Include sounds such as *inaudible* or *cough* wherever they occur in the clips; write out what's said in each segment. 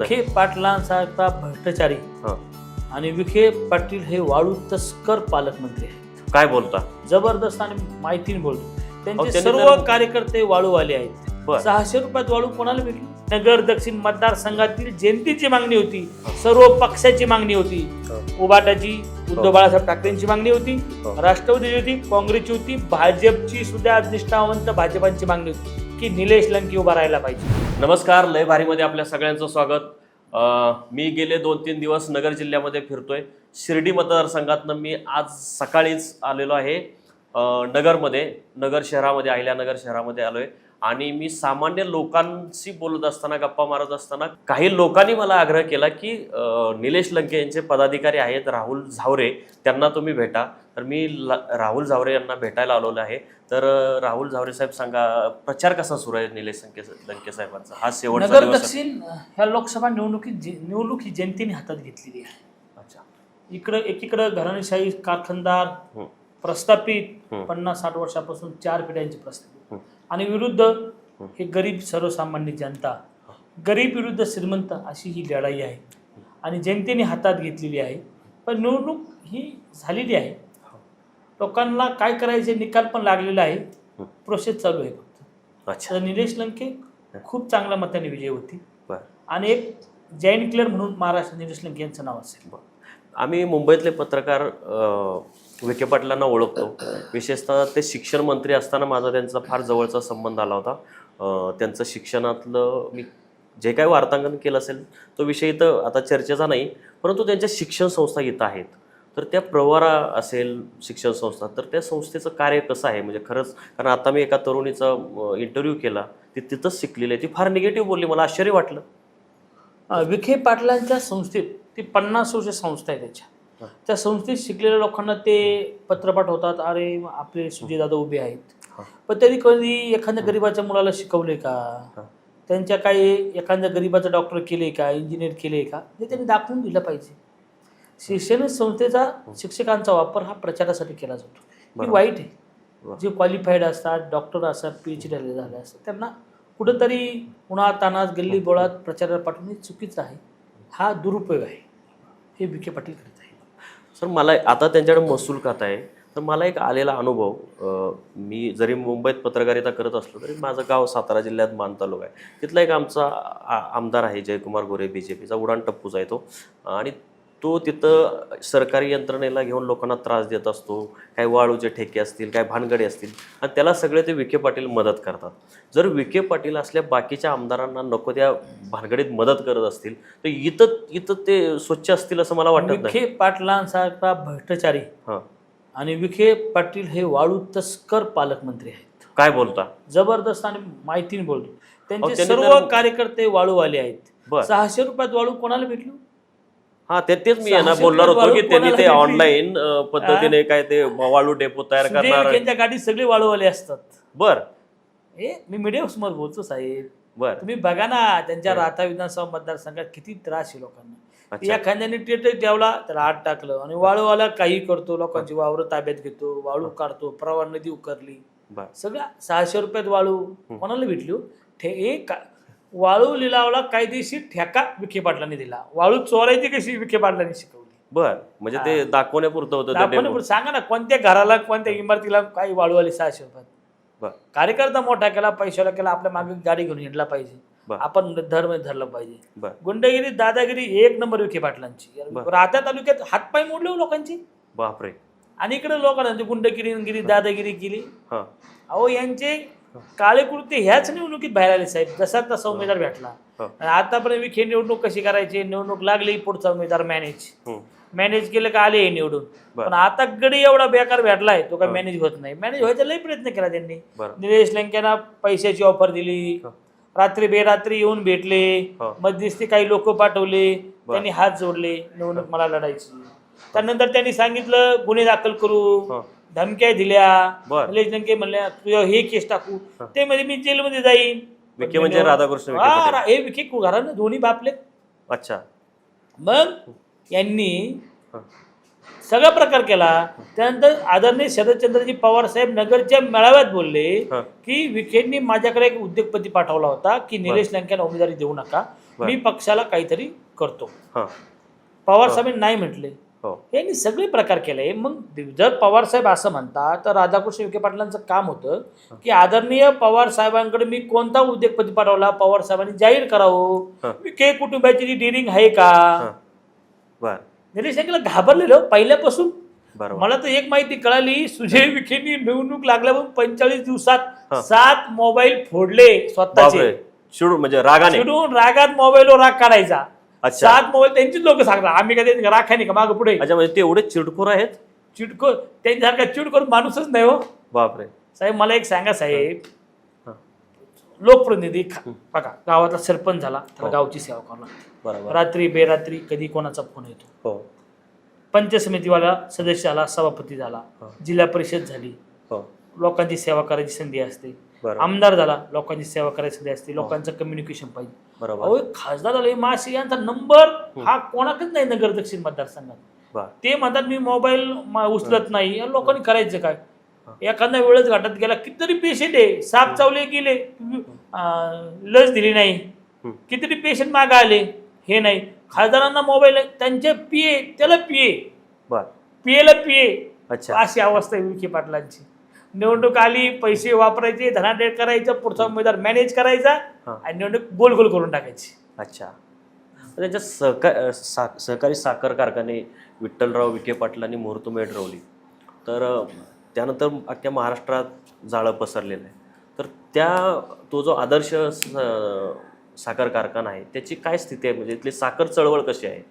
विखे पाटलांसारखा भ्रष्टाचारी. हं. आणि विखे पाटील हे वाळू तस्कर पालकमंत्री आहेत. काय बोलता? जबरदस्त आणि माहितीने बोलतो. त्यांचे त्यांनी सर्व तर- कार्यकर्ते वाळूवाले आहेत. बर. सहाशे रुपयात वाळू कोणाला भेटली? नगर दक्षिण मतदारसंघातील जनतेची मागणी होती. सर्व पक्षाची मागणी होती. उबाटाची उद्धव हो. बाळासाहेब ठाकरेंची मागणी होती. हो. राष्ट्रवादीची होती काँग्रेसची होती भाजपची सुद्धा निष्ठावंत भाजपांची मागणी होती. की निलेश लंकी उभा राहायला पाहिजे. नमस्कार लय भारीमध्ये आपल्या सगळ्यांचं स्वागत. मी गेले दोन तीन दिवस नगर जिल्ह्यामध्ये फिरतोय. शिर्डी मतदारसंघातनं मी आज सकाळीच आलेलो आहे. नगरमध्ये नगर शहरामध्ये अहिल्यानगर शहरामध्ये आलो आहे आणि मी सामान्य लोकांशी बोलत असताना गप्पा मारत असताना काही लोकांनी मला आग्रह केला की निलेश लंके यांचे पदाधिकारी आहेत राहुल झावरे त्यांना तुम्ही भेटा. तर मी राहुल झावरे यांना भेटायला आलेलो आहे. तर राहुल झावरे साहेब सांगा प्रचार कसा सुरू आहे निलेश लंके लंके साहेबांचा? हा शेवटचा. दक्षिण ह्या लोकसभा निवडणुकीत निवडणूक ही जनतेने हातात घेतलेली आहे. अच्छा. इकडं एकीकडं घराणेशाही कारखानदार. प्रस्थापित हं. पन्नास साठ वर्षापासून चार पिढ्यांचे प्रस्थापित. हं. आणि विरुद्ध हे. गरीब सर्वसामान्य जनता गरीब विरुद्ध श्रीमंत अशी ही लढाई आहे. आणि जनतेने हातात घेतलेली आहे. पण निवडणूक ही झालेली आहे. लोकांना काय करायचे निकाल पण लागलेला आहे हं. प्रोसेस चालू आहे फक्त. अच्छा. निलेश लंके खूप चांगल्या मताने विजय होती. आणि एक जैन क्लिअर म्हणून महाराष्ट्र निलेश लंके यांचं नाव असेल. आम्ही मुंबईतले पत्रकार विखे पाटलांना ओळखतो. विशेषतः ते शिक्षण मंत्री असताना माझा त्यांचा फार जवळचा संबंध आला होता. त्यांचं शिक्षणातलं मी जे काही वार्तांकन केलं असेल तो विषय इथं आता चर्चेचा नाही परंतु त्यांच्या शिक्षण संस्था इथं आहेत. तर त्या प्रवारा असेल शिक्षण संस्था तर त्या संस्थेचं कार्य कसं आहे? म्हणजे खरंच कारण आता मी एका तरुणीचा इंटरव्ह्यू केला. ती तिथंच शिकलेली आहे. ती फार निगेटिव्ह बोलली. मला आश्चर्य वाटलं. विखे पाटलांच्या संस्थेत ती पन्नास वर्ष संस्था आहे त्याच्या. त्या संस्थेत शिकलेल्या लोकांना ते पत्रपाठ होतात अरे आपले सुजयदादा उभे आहेत. पण त्यांनी कधी एखाद्या गरीबाच्या मुलाला शिकवले का. त्यांच्या काही एखाद्या गरीबाचं डॉक्टर केले का? इंजिनियर केले का? हे त्यांनी दाखवून दिलं पाहिजे. शिक्षण संस्थेचा शिक्षकांचा वापर हा प्रचारासाठी केला जातो. ही. वाईट आहे. जे क्वालिफाईड असतात डॉक्टर असतात पी एच डी झाले असतात त्यांना कुठंतरी उन्हात तानात गल्ली बोळात प्रचाराला पाठवणे चुकीचं आहे. हा दुरुपयोग आहे. हे विखे पाटील करत आहे सर मला आता त्यांच्याकडे महसूल खात आहे. तर मला एक आलेला अनुभव मी जरी मुंबईत पत्रकारिता करत असलो तरी माझं गाव सातारा जिल्ह्यात मान तालुका आहे. तिथला एक आमचा आ- आमदार आहे जयकुमार गोरे बी जे पीचा उडान टप्पूचा आहे तो. आणि तो तिथं सरकारी यंत्रणेला घेऊन लोकांना त्रास देत असतो काही वाळूचे ठेके असतील काही भानगडे असतील आणि त्याला सगळे ते विखे पाटील मदत करतात. जर विखे पाटील असल्या बाकीच्या आमदारांना नको त्या भानगडीत मदत करत असतील तर इथं इथं ते स्वच्छ असतील असं मला वाटत विखे पाटलांसारखा भ्रष्टाचारी हां. आणि विखे पाटील हे वाळू तस्कर पालकमंत्री आहेत. काय बोलता? जबरदस्त आणि माहितीने बोलतो. त्यांचे सर्व कार्यकर्ते वाळूवाले आहेत. सहाशे रुपयात वाळू कोणाला भेटली? हा ते तेच मी यांना बोलणार होतो की वाळू त्यांनी ते ऑनलाईन पद्धतीने काय ते वाळू डेपो तयार करणार त्यांच्या गाडीत सगळे वाळूवाले असतात. बर. हे मी मीडिया समोर बोलतो साहेब. बर. तुम्ही बघा ना त्यांच्या राहता विधानसभा मतदारसंघात किती त्रास आहे लोकांना. एखाद्याने टेटर ठेवला त्याला आत टाकलं. आणि वाळूवाला काही करतो लोकांची वावर ताब्यात घेतो वाळू काढतो प्रवाह नदी उकरली. बर. सगळ्या सहाशे रुपयात वाळू. कोणाला भेटली हो? वाळू लिलावला कायदेशीर ठेका विखे पाटलांनी दिला. वाळू चोरायची कशी विखे पाटलांनी शिकवली? बर म्हणजे ते दाखवण्यापुरतं होतं ते आपण डेपो सांगा ना कोणत्या घराला कोणत्या इमारतीला काही वाळू आली सहाशे रुपयात? कार्यकर्ता मोठा केला पैशाला केला आपल्या मागे गाडी घेऊन हिंडला पाहिजे. बर. आपण धर्म धरलं पाहिजे. बर. गुंडगिरी दादागिरी एक नंबर विखे पाटलांची. बर. राहत्या तालुक्यात हातपाय मोडले हो लोकांची. बापरे. आणि इकडे लोकांना गुंडगिरी गिरी दादागिरी केली. हा. अहो यांचे काळे ह्याच निवडणुकीत बाहेर आले साहेब. जसा तसा उमेदवार भेटला. हो. आतापर्यंत विखे निवडणूक कशी करायची? निवडणूक लागली पुढचा उमेदवार मॅनेज. मॅनेज केलं का आले हे निवडून. पण आता गडी एवढा बेकार भेटलाय तो काय हो. मॅनेज होत नाही. मॅनेज व्हायचा लई प्रयत्न केला त्यांनी. निलेश लंकेना पैशाची ऑफर दिली. हो. रात्री बेरात्री येऊन भेटले. हो. मध्यस्थी काही लोक पाठवले. त्यांनी हात जोडले. निवडणूक मला लढायची. त्यानंतर त्यांनी सांगितलं गुन्हे दाखल करू. हो. धमक्या दिल्या बर. लंके म्हणल्या तुझ्या हे केस टाकू. ते म्हणजे मी जेलमध्ये जाईन. विखे म्हणजे राधाकृष्ण विखे हा, पाटील. हे विखे घरानं दोन्ही बापले अच्छा. मग यांनी हा. सगळा प्रकार केला. त्यानंतर आदरणीय शरदचंद्रजी पवार साहेब नगरच्या मेळाव्यात बोलले हा. की विखेंनी माझ्याकडे एक उद्योगपती पाठवला होता की निलेश लंकेला उमेदवारी देऊ नका. मी पक्षाला काहीतरी करतो. हां. पवार साहेबांनी नाही म्हटले. हो. यांनी सगळे प्रकार केले. मग जर पवार साहेब असं म्हणतात तर राधाकृष्ण विखे पाटलांचं काम होतं की आदरणीय पवार साहेबांकडे मी कोणता उद्योगपती पाठवला? पवार साहेबांनी जाहीर. करावं. विखे कुटुंबाची जी डिरिंग आहे का? निलेश घाबरलेलो पहिल्यापासून. मला तर एक माहिती कळाली सुजय विखेंनी निवडणूक लागल्यापासून पंचेचाळीस. दिवसात सात मोबाईल फोडले स्वतःचे. म्हणजे रागाने. रागात मोबाईलवर राग काढायचा. सात मोबाईल त्यांचीच लोक सांगतात. आम्ही कधी राखा नाही का मागं पुढे? अच्छा म्हणजे ते एवढे चिडखोर आहेत? चिडको त्यांच्यासारखा चिड करून माणूसच नाही हो. बापरे. साहेब मला एक सांगा साहेब. लोकप्रतिनिधी बघा गावातला सरपंच झाला त्याला हो. गावची सेवा करणार बरोबर. रात्री बेरात्री कधी कोणाचा फोन येतो? हो. पंचायत समितीवाला सदस्य झाला सभापती झाला. हो. जिल्हा परिषद झाली. हो. लोकांची सेवा करायची संधी असते. आमदार झाला लोकांची सेवा करायची संधी असते लोकांचं कम्युनिकेशन पाहिजे. बरोबर. खासदार झाले माशी यांचा नंबर हा. कोणाकच नाही नगर दक्षिण मतदारसंघात. ते म्हणतात मी मोबाईल उचलत नाही या लोकांनी करायचं काय? एखाद्या वेळेस घाटात गेला कितीतरी पेशंट आहे साप चावले गेले लस दिली नाही. हं. कितीतरी पेशंट मागे आले हे नाही. खासदारांना मोबाईल आहे त्यांचे पिये त्याला पियेला पिये अच्छा. अशी अवस्था आहे विखे पाटलांची. निवडणूक आली पैसे वापरायचे धनाटेट करायचं पुढचा उमेदवार मॅनेज करायचा. आणि निवडणूक गोल गोल करून टाकायची अच्छा त्यांच्या सहका सा सहकारी साखर कारखाने विठ्ठलराव विखे पाटलांनी मुहूर्तमेढ रोवली तर त्यानंतर अख्ख्या महाराष्ट्रात जाळं पसरलेलं आहे तर त्या तो जो आदर्श साखर कारखाना आहे त्याची काय स्थिती आहे म्हणजे इथली साखर चळवळ कशी आहे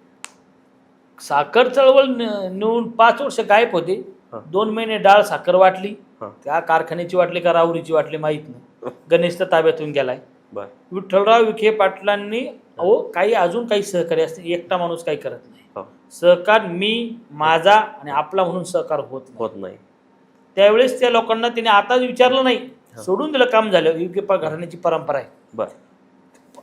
साखर चळवळ नेऊन पाच वर्ष गायब होते. दोन महिने डाळ साखर वाटली. त्या कारखान्याची वाटली का राहुरीची वाटली माहीत नाही. *laughs* गणेश तर ताब्यातून गेलाय. बर. विठ्ठलराव विखे पाटलांनी अहो काही अजून काही सहकार्य असते एकटा माणूस काही करत नाही. सहकार मी माझा आणि आपला म्हणून सहकार होत होत नाही. त्यावेळेस त्या लोकांना तिने आताच विचारलं नाही. सोडून दिलं काम झालं. विखे पा- घराण्याची परंपरा आहे. बर.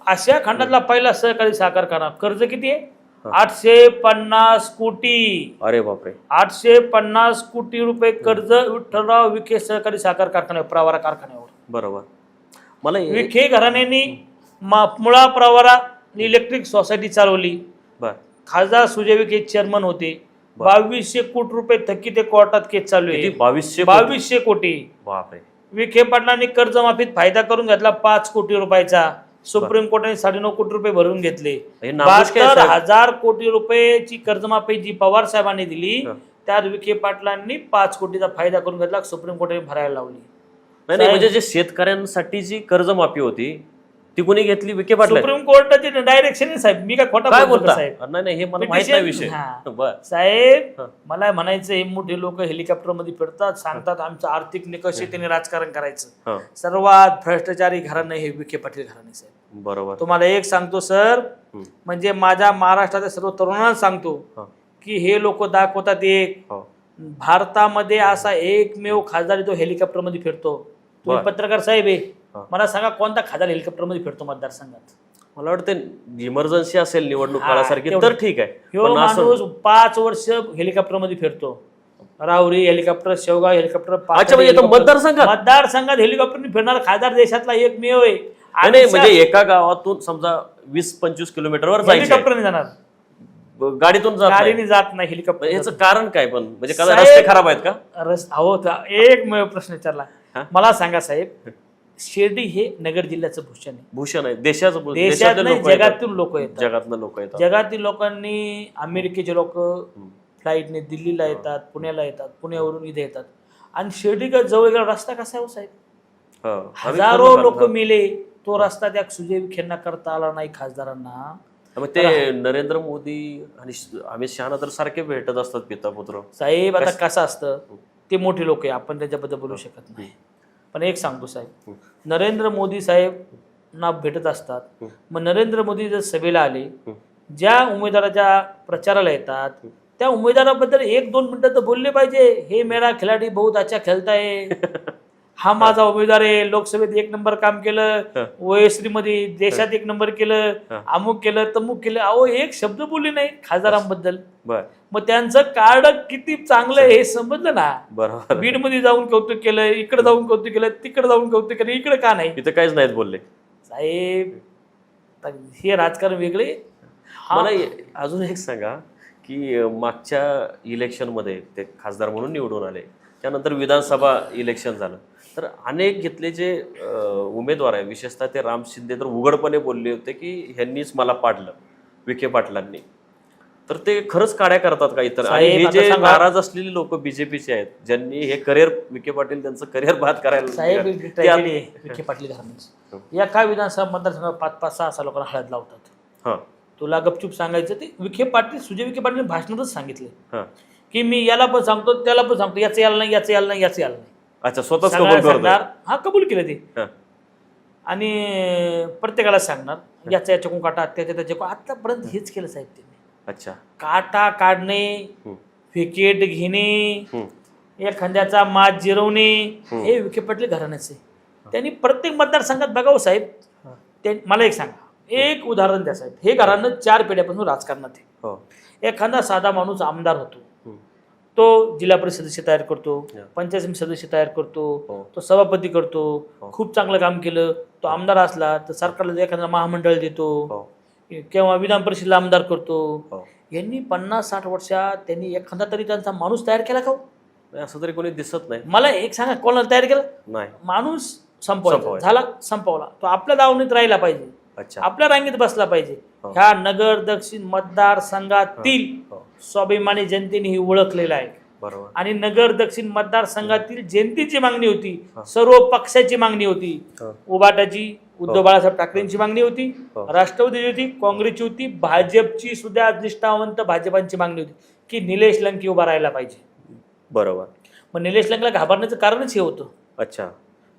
आशिया खंडातला पहिला सहकारी साखर कारखाना कर्ज किती आहे. आठशे पन्नास कोटी. अरे बापरे. आठशे पन्नास कोटी रुपये कर्ज विठ्ठलराव विखे सहकारी साखर कारखान्यावर प्रवारा कारखान्यावर. बरोबर. मला हे- विखे घराण्यानी मा- मुळा प्रवारा इलेक्ट्रिक सोसायटी चालवली. बर. खासदार सुजय विखे चेअरमन होते. बर. बावीसशे कोटी रुपये थकीत ते कोर्टात केस चालू किती? आहे बावीसशे कोटी? बावीसशे कोटी. बापरे. विखे पाटलांनी कर्जमाफीत फायदा करून घेतला पाच कोटी रुपयाचा. सुप्रीम कोर्टाने साडेनऊ कोटी रुपये भरून घेतले. बहात्तर. हजार कोटी रुपयाची कर्जमाफी जी पवार साहेबांनी दिली. त्यात विखे पाटलांनी पाच कोटीचा फायदा करून घेतला सुप्रीम कोर्टाने भरायला लावली. नाही नाही म्हणजे जे शेतकऱ्यांसाठी जी कर्जमाफी होती ती कोणी घेतली? विखे पाटला सुप्रीम कोर्टाचे डायरेक्शन साहेब. मी काय खोटा काय बोलतो? साहेब? नाही नाही हे मला माहीत नाही विषय. साहेब. मला म्हणायचं हे मोठे लोक हेलिकॉप्टरमध्ये फिरतात सांगतात आमचं आर्थिक निकष त्यांनी राजकारण करायचं. सर्वात भ्रष्टाचारी घराणं हे विखे पाटील घराणे साहेब. बरोबर तुम्हाला एक सांगतो सर. म्हणजे माझ्या महाराष्ट्राच्या सर्व तरुणांना सांगतो. की हे लोक दाखवतात एक हो भारतामध्ये असा एकमेव खासदार आहे तो हेलिकॉप्टरमध्ये फिरतो तुम्ही. पत्रकार साहेब आहे. मला सांगा कोणता खासदार हेलिकॉप्टरमध्ये फिरतो मतदारसंघात मला वाटतं इमर्जन्सी असेल निवडणूक काळासारखी. तर ठीक आहे माणूस पाच वर्ष हेलिकॉप्टरमध्ये फिरतो राहुरी हेलिकॉप्टर शेवगाव हेलिकॉप्टर म्हणजे. मतदारसंघात? मतदारसंघात हेलिकॉप्टर फिरणारा खासदार देशातला एकमेव आहे नाही, नाही म्हणजे एका गावातून समजा वीस पंचवीस किलोमीटरवर जायचं हेलिकॉप्टरने जाणार. गाडीतून जात नाही. गाडीने जात नाही हेलिकॉप्टर याचं कारण काय पण? म्हणजे का साहेब- रस्ते खराब आहेत का? रस था- एक प्रश्न विचारला. हा? मला सांगा साहेब शिर्डी हे नगर जिल्ह्याचं भूषण आहे. भूषण आहे. देशाचं भू- देशात देशातले नाही लोक येतात. जगातील लोक येतात. जगातलं लोक येतात. जगातील लोकांनी अमेरिकेचे लोक हम्म. फ्लाईटने दिल्लीला येतात पुण्याला येतात पुण्यावरून इथे येतात. आणि शिर्डी का जवळ गेला रस्ता कसा आहे हो साहेब? हो. हजारो लोक. मेले. तो रस्ता त्या सुजय विखेंना करता आला नाही खासदारांना. मग ते नरेंद्र मोदी आणि अमित शहा तर सारखे भेटत असतात पिता पुत्र. साहेब आता कस- असतं? ते मोठे लोक आहे आपण त्याच्याबद्दल बोलू शकत नाही. पण एक सांगतो साहेब नरेंद्र मोदी साहेब ना भेटत असतात. मग नरेंद्र मोदी जर सभेला आले. ज्या उमेदवाराच्या प्रचाराला येतात त्या उमेदवाराबद्दल एक दोन मिनिटं तर बोलले पाहिजे. हे मेरा खिलाडी बहुत अच्छा खेळताय. *laughs* हा माझा उमेदवार आहे. लोकसभेत एक नंबर काम केलं हं. ओएसडी मध्ये देशात एक नंबर केलं. अमुक केलं तमुक केलं. अहो एक शब्द बोलले नाही खासदारांबद्दल. बर. मग त्यांचं कार्ड किती चांगलं हे समजलं ना? बरोबर. बीडमध्ये जाऊन कौतुक केलं इकडे जाऊन कौतुक केलं तिकडे जाऊन कौतुक केलं इकडे का नाही? इथं काहीच नाहीत बोलले. साहेब हे राजकारण वेगळे. मला अजून एक सांगा की मागच्या इलेक्शनमध्ये ते खासदार म्हणून निवडून आले. त्यानंतर विधानसभा इलेक्शन झालं. तर अनेक घेतले जे उमेदवार आहे विशेषतः ते राम शिंदे तर उघडपणे बोलले होते की ह्यांनीच मला पाडलं विखे पाटलांनी. तर ते खरंच काड्या करतात का इतर? आणि हे जे नाराज असलेली लोक बीजेपीचे आहेत ज्यांनी हे करिअर विखे पाटील त्यांचं करिअर बाद करायला विखे पाटील या काय विधानसभा मतदारसंघात पाच पाच सहा सहा लोकांना हळद लावतात. हां. तुला गपचूप सांगायचं ते विखे पाटील सुजय विखे पाटील भाषणातच सांगितले. हां. की मी याला पण सांगतो त्याला पण सांगतो याचं यायला नाही याचं यायला नाही याचं यायला नाही. अच्छा स्वतःच सगळ्याला कबूल करतो सांगणार. हा कबूल केलं ते. हां. आणि प्रत्येकाला सांगणार. याचा याच्याकडून काटा त्याच्या त्याच्याकडून. आतापर्यंत हेच केलं साहेब त्यांनी. अच्छा. काटा काढणे हम्म. विकेट घेणे हम्म. एखाद्याचा मात जिरवणे हम्म. हे विखे पाटील घराण्याचे. त्यांनी प्रत्येक मतदारसंघात बघावं साहेब. ते मला एक सांगा. एक उदाहरण द्या साहेब. हे घरानं चार पिढ्यापासून राजकारणात आहे. हो. एखादा साधा माणूस आमदार होतो. तो जिल्हा परिषद सदस्य तयार करतो. पंचायत समिती सदस्य तयार करतो हो. तो सभापती करतो हो. खूप चांगलं काम केलं तो आमदार असला तर सरकारला एखादा महामंडळ देतो हो किंवा विधान परिषदेला आमदार करतो यांनी पन्नास साठ वर्षात त्यांनी एखादा तरी त्यांचा माणूस तयार केला का असं तरी कोणी दिसत नाही मला एक सांगा कोणाला तयार केलं नाही माणूस संपवला. झाला संपवला तो आपल्या दावणीत राहिला पाहिजे आपल्या रांगेत बसला पाहिजे. हो. ह्या नगर दक्षिण मतदारसंघातील हो. स्वाभिमानी जनतेने ही ओळखलेलं आहे. बरोबर. आणि नगर दक्षिण मतदारसंघातील जनतेची मागणी होती. हा. सर्व पक्षाची मागणी होती. हो. उबाटाची उद्धव हो. बाळासाहेब ठाकरेंची मागणी होती. हो. राष्ट्रवादीची होती काँग्रेसची होती. भाजपची सुद्धा निष्ठावंत भाजपांची मागणी होती. की निलेश लंके उभा राहायला पाहिजे. बरोबर. मग निलेश लंकेला घाबरण्याचं कारणच हे होतं. अच्छा.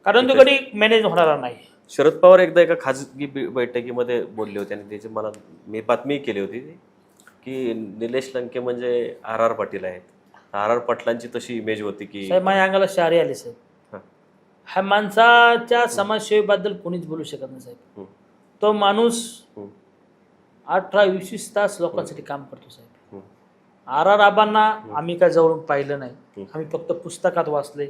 कारण तो कधी मॅनेज होणारा नाही. शरद पवार एकदा एका खाजगी बैठकीमध्ये बोलले होते आणि त्याची मला मी बातमी केली होती की निलेश लंके म्हणजे आर आर पाटील आहेत आर आर पाटलांची तशी इमेज होती की साहेब माझ्या अंगाला शहरी आले साहेब हा. ह्या माणसाच्या समाजसेवेबद्दल कोणीच बोलू शकत नाही साहेब. तो माणूस. अठरा वीस तास लोकांसाठी काम करतो साहेब. आर आर आबांना आम्ही काय जवळून पाहिलं नाही. आम्ही फक्त पुस्तकात वाचले.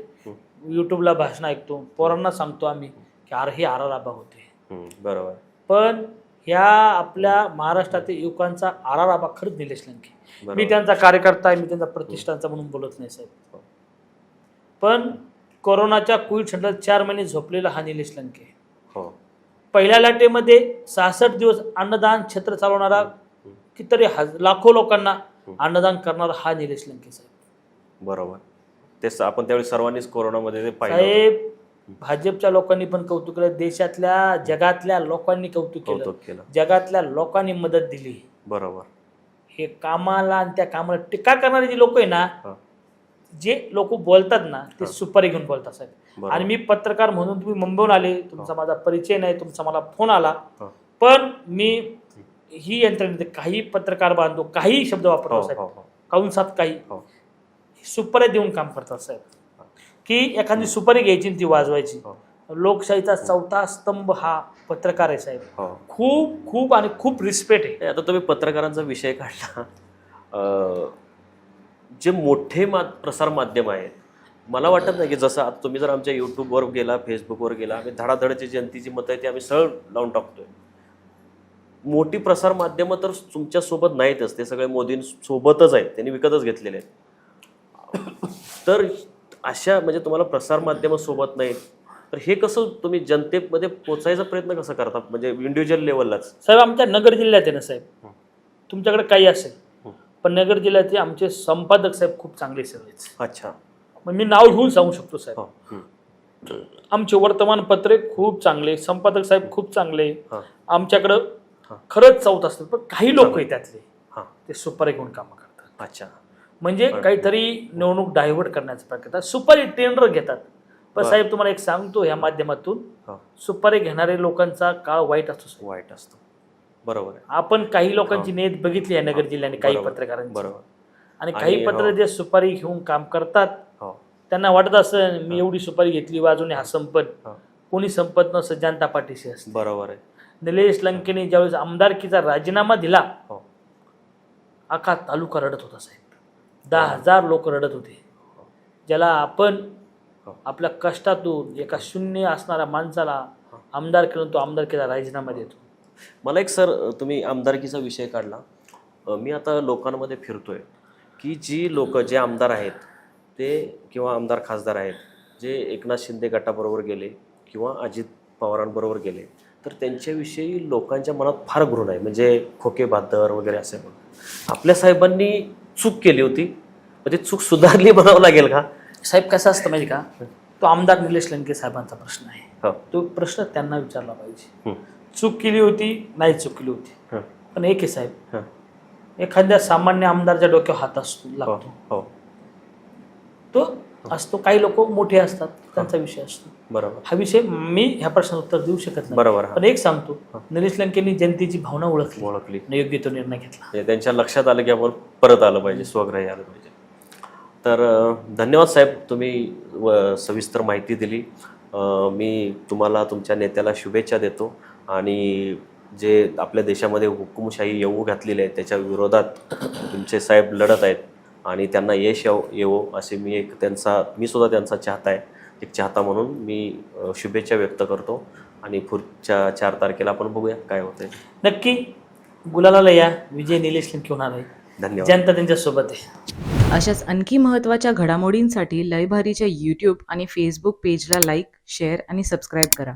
युट्यूबला भाषण ऐकतो पोरांना सांगतो आम्ही की हे आर आर आबा होते बरोबर. पण ह्या आपल्या महाराष्ट्रातील युवकांचा आर आर आबा खरंच निलेश लंके. मी त्यांचा कार्यकर्ता आहे मी त्यांचा प्रतिष्ठानचा म्हणून बोलत नाही साहेब. पण कोरोनाच्या कोविड सेंटरात चार महिने झोपलेला हा निलेश लंके. हो. पहिल्या लाटेमध्ये सहासष्ट दिवस अन्नदान क्षेत्र चालवणारा कितीतरी हज लाखो लोकांना अन्नदान करणारा हा निलेश लंके साहेब. बरोबर. तेच आपण त्यावेळी सर्वांनीच कोरोनामध्ये. साहेब भाजपच्या लोकांनी पण कौतुक केलं देशातल्या जगातल्या लोकांनी कौतुक केलं. कौतुक केलं. जगातल्या लोकांनी मदत दिली. बरोबर. हे कामाला आणि त्या कामाला टीका करणारे जे लोक आहे ना हा. जे लोक बोलतात ना ते हा. सुपारी घेऊन बोलतात साहेब. बरोबर. आणि मी पत्रकार म्हणून तुम्ही मुंबईहून आले तुमचा माझा परिचय नाही तुमचा मला फोन आला. हा. पण मी ही यंत्रणा काही पत्रकार बांधतो काही शब्द हो वापरतो साहेब. हो हो. कंसात काही? हो. सुपारी देऊन काम करतात साहेब. की एखादी सुपारी घ्यायची ती वाजवायची. हो. लोकशाहीचा चौथा स्तंभ हा पत्रकार आहे साहेब. हो. खूप खूप आणि खूप रिस्पेक्ट आहे. आता तुम्ही पत्रकारांचा विषय काढला. जे मोठे मा प्रसार माध्यम आहेत मला वाटत नाही की जसं आता तुम्ही जर आमच्या यूट्यूबवर गेला फेसबुकवर गेला आम्ही धडाधडची जनतेची मतं आहे ती आम्ही सरळ लावून टाकतोय. मोठी प्रसार माध्यमं तर तुमच्यासोबत नाहीतच. ते सगळे मोदींसोबतच आहेत. त्यांनी विकतच घेतलेले आहेत. तर अशा म्हणजे तुम्हाला प्रसार माध्यमं सोबत नाहीत तर हे कसं तुम्ही जनतेमध्ये पोचायचा प्रयत्न कसा करता? म्हणजे इंडिव्हिज्युअल लेवललाच साहेब आमच्या नगर जिल्ह्यात आहे ना साहेब. तुमच्याकडे काही असेल. पण नगर जिल्ह्याचे आमचे संपादक साहेब खूप चांगले सगळेच अच्छा. मग मी नाव घेऊन सांगू शकतो साहेब. आमचे वर्तमानपत्रे खूप चांगले संपादक साहेब खूप चांगले. आमच्याकडं. खरंच चौथ असतात पण काही लोक आहेत त्यातले हां. ते सुपारी घेऊन कामं करतात. अच्छा. म्हणजे. काहीतरी निवडणूक डायव्हर्ट करण्याचा प्रयत्न करतात. सुपारी टेंडर घेतात. पण. साहेब तुम्हाला एक सांगतो या माध्यमातून हो. सुपारी घेणारे लोकांचा काळ वाईट असतो. वाईट असतो. बरोबर आपण काही लोकांची नेत बघितली आहे नगर जिल्ह्याने काही पत्रकारांची. बरोबर. आणि काही पत्र हो. जे सुपारी घेऊन काम करतात हो. त्यांना वाटत असं मी एवढी सुपारी घेतली वाजून हा संपत. हो. कोणी संपत नसतं जनता पाठीशी असते. बरोबर आहे. निलेश लंकेने ज्यावेळेस आमदारकीचा राजीनामा दिला हो. अख्खा तालुका रडत होता साहेब. दहा हजार लोक रडत होते. ज्याला आपण आपल्या कष्टातून एका शून्य असणाऱ्या माणसाला आमदार करून तो आमदारकीचा राजीनामा देतो. मला एक सर तुम्ही आमदारकीचा विषय काढला. मी आता लोकांमध्ये फिरतोय की जी लोक जे आमदार आहेत ते किंवा आमदार खासदार आहेत जे एकनाथ शिंदे गटाबरोबर गेले किंवा अजित पवारांबरोबर गेले तर त्यांच्याविषयी लोकांच्या मनात फार घृण आहे. म्हणजे खोके बहादर वगैरे असे आपल्या साहेबांनी चूक केली होती. ती चूक सुधारली म्हणावं लागेल का? साहेब कसं असतं माहिती का? तो आमदार निलेश लंके साहेबांचा प्रश्न आहे. हो. तो प्रश्न त्यांना विचारला पाहिजे. चूक केली होती नाही चूक केली होती. पण एक आहे साहेब. एखाद्या सामान्य आमदारच्या डोक्यावर हात असतो हो लागतो. हो. तो असतो. काही लोक मोठे असतात त्यांचा विषय असतो. बरोबर. हा विषय मी ह्या प्रश्नाला उत्तर देऊ शकत नाही. बरोबर. पण एक सांगतो. निलेश लंकेनी जनतेची भावना ओळखली ओळखली. आणि योग्य तो निर्णय घेतला. त्यांच्या लक्षात आलं की आपण परत आलं पाहिजे स्वग्राही आलं पाहिजे. तर धन्यवाद साहेब तुम्ही सविस्तर माहिती दिली. मी तुम्हाला तुमच्या नेत्याला शुभेच्छा देतो आणि जे आपल्या देशामध्ये हुकुमशाही येऊ घातलेली आहे त्याच्या विरोधात तुमचे साहेब लढत आहेत. आणि त्यांना यश येव येवो असे मी एक त्यांचा मी सुद्धा त्यांचा चाहता आहे. एक चाहता म्हणून मी शुभेच्छा व्यक्त करतो. आणि पुढच्या चार तारखेला आपण बघूया काय होतंय. नक्की गुलालाला या. विजय निलेश लंके होणार आहे धन्यवाद. जनता त्यांच्यासोबत आहे. अशाच आणखी महत्त्वाच्या घडामोडींसाठी लयभारीच्या यूट्यूब आणि फेसबुक पेजला लाईक शेअर आणि सबस्क्राईब करा.